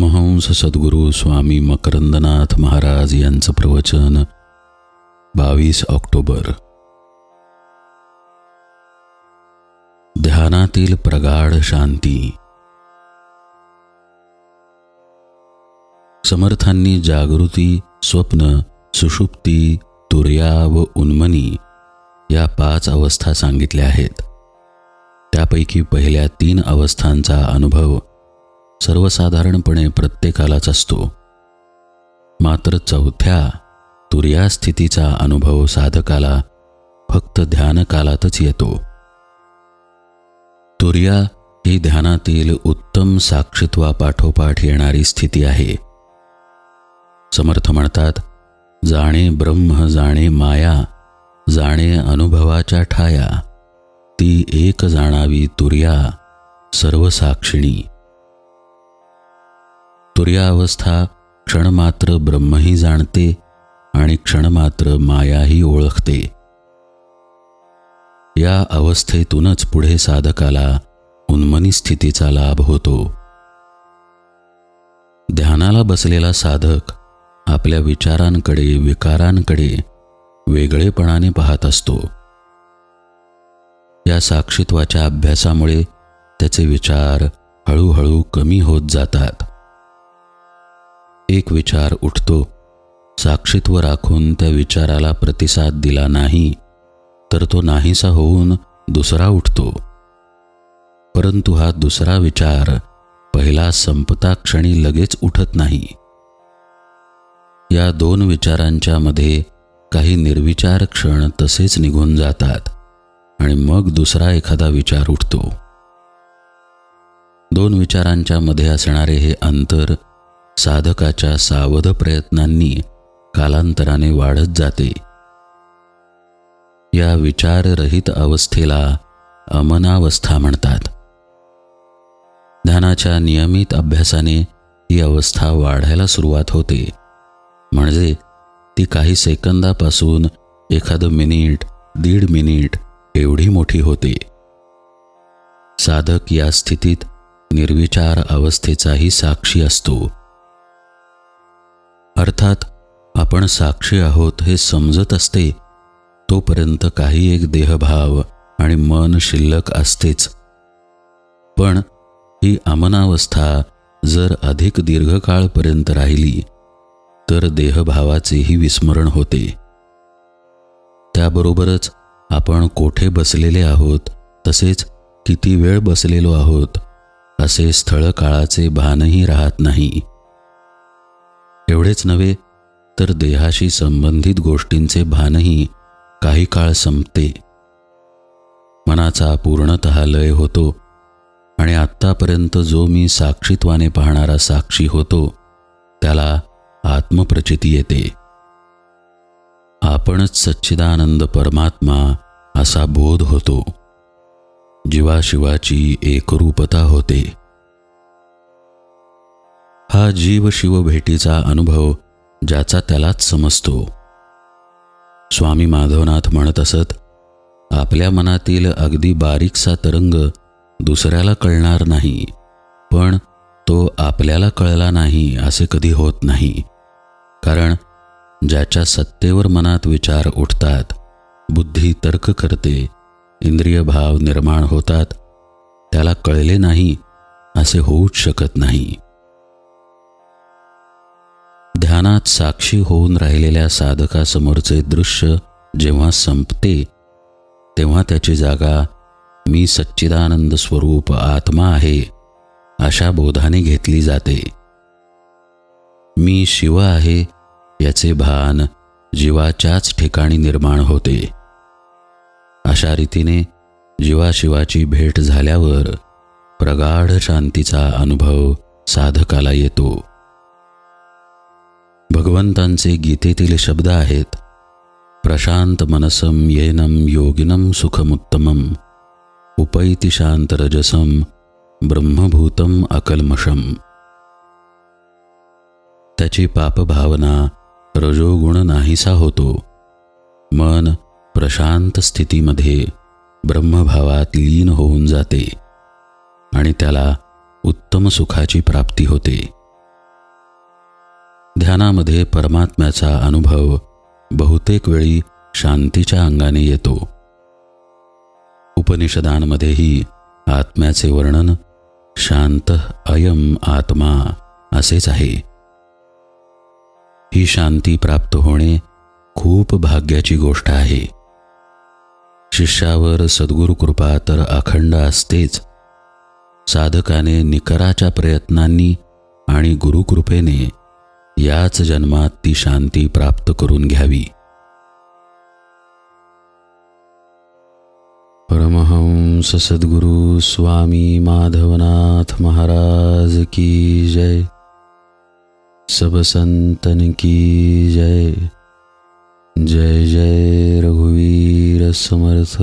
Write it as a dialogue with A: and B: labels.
A: परमहंस सद्गुरू स्वामी मकरंदनाथ महाराज यांचं प्रवचन बावीस ऑक्टोबर. ध्यानातील प्रगाढ शांती. समर्थांनी जागृती स्वप्न सुषुप्ती तुर्या व उन्मनी या पाच अवस्था सांगितल्या आहेत. त्यापैकी पहिल्या तीन अवस्थांचा अनुभव सर्वसाधारणपणे प्रत्येकालाच असतो. मात्र चौथ्या तुर्या स्थितीचा अनुभव साधकाला फक्त ध्यानकालातच येतो. तुर्या ही ध्यानातील उत्तम साक्षित्वापाठोपाठ येणारी स्थिती आहे. समर्थ म्हणतात जाणे ब्रह्म जाणे माया जाणे अनुभवाच्या ठाया ती एक जाणावी तुर्या सर्वसाक्षिणी. अवस्था क्षणमात्र ब्रह्मही जाणते आणि क्षणमात्र मायाही ओळखते. या अवस्थेतूनच पुढे साधकाला उन्मनी स्थितीचा लाभ होतो. ध्यानाला बसलेला साधक आपल्या विचारांकडे विकारांकडे वेगळेपणाने पाहत असतो. या साक्षित्वाच्या अभ्यासामुळे त्याचे विचार हळूहळू कमी होत जातात. एक विचार उठतो. साक्षीत्व राखून त्या विचाराला प्रतिसाद दिला नाही तर तो नाहीसा होऊन दुसरा उठतो. परंतु हा दुसरा विचार पहिला संपता क्षणी लगेच उठत नाही. या दोन विचारांच्या मध्ये काही निर्विचार क्षण तसेच निघून जातात आणि मग दुसरा एखादा विचार उठतो. दोन विचारांच्या मध्ये असणारे हे अंतर साधकाच्या सावध प्रयत्नांनी कालांतराने वाढत जाते. या विचाररहित अवस्थेला अमनावस्था म्हणतात. ध्यानाच्या नियमित अभ्यासाने ही अवस्था वाढायला सुरुवात होते. म्हणजे ती काही सेकंदापासून एखादं मिनिट दीड मिनिट एवढी मोठी होते. साधक या स्थितीत निर्विचार अवस्थेचाही साक्षी असतो. अर्थात आपण साक्षी आहोत हे समजत असते तोपर्यंत काही एक देहभाव आणि मन शिल्लक असतेच. पण ही अमनावस्था जर अधिक दीर्घकाळपर्यंत राहिली तर देहभावाचेही विस्मरण होते. त्याबरोबरच आपण कोठे बसलेले आहोत तसेच किती वेळ बसलेलो आहोत असे स्थळ काळाचे भानही राहत नाही. एवढेच नव्हे तर देहाशी संबंधित गोष्टींचे भानही काही काळ संपते. मनाचा पूर्णत लय होतो आणि आत्तापर्यंत जो मी साक्षीत्वाने पाहणारा साक्षी होतो त्याला आत्मप्रचिती येते. आपणच सच्चिदानंद परमात्मा असा बोध होतो. जीवाशिवाची एकरूपता होते. हा जीव शिव भेटीचा अनुभव ज्याचा त्यालाच समजतो. स्वामी माधवनाथ म्हणत असत आपल्या मनातील अगदी बारीकसा तरंग दुसऱ्याला कळणार नाही पण तो आपल्याला कळला नाही असे कधी होत नाही. कारण ज्याच्या सत्तेवर मनात विचार उठतात बुद्धी तर्क करते इंद्रिय भाव निर्माण होतात त्याला कळले नाही असे होऊच शकत नाही. ध्यानात साक्षी होऊन राहिलेल्या साधकासमोरचे दृश्य जेव्हा संपते तेव्हा त्याची जागा मी सच्चिदानंद स्वरूप आत्मा आहे अशा बोधाने घेतली जाते. मी शिव आहे याचे भान जीवाच्याच ठिकाणी निर्माण होते. अशा रीतीने जीवाशिवाची भेट झाल्यावर प्रगाढ शांतीचा अनुभव साधकाला येतो. भगवंतांचे गीतेतील शब्द आहेत प्रशांत मनसम येनम योगिनम सुखमुत्तमम उपैति शांतरजसम ब्रह्मभूतम अकल्मषम त्याची पापभावना रजोगुण नाहीसा होतो मन प्रशांत स्थितीमध्ये ब्रह्मभावात लीन होऊन जाते आणि त्याला उत्तम सुखाची प्राप्ती होते. ध्यानामध्ये परमात्म्याचा अनुभव बहुतेक वेळी शांतीच्या अंगाने येतो. उपनिषदांमध्येही आत्म्याचे वर्णन शांत अयम आत्मा असेच आहे. ही शांती प्राप्त होणे खूप भाग्याची गोष्ट आहे. शिष्यावर सद्गुरु कृपा तर अखंड असतेच. साधकाने निकराच्या प्रयत्नांनी आणि गुरुकृपेने याच जन्मात ती शांती प्राप्त करून घ्यावी. परमहंस सद्गुरु स्वामी माधवनाथ महाराज की जय. सब संतन की जय. जय जय रघुवीर समर्थ.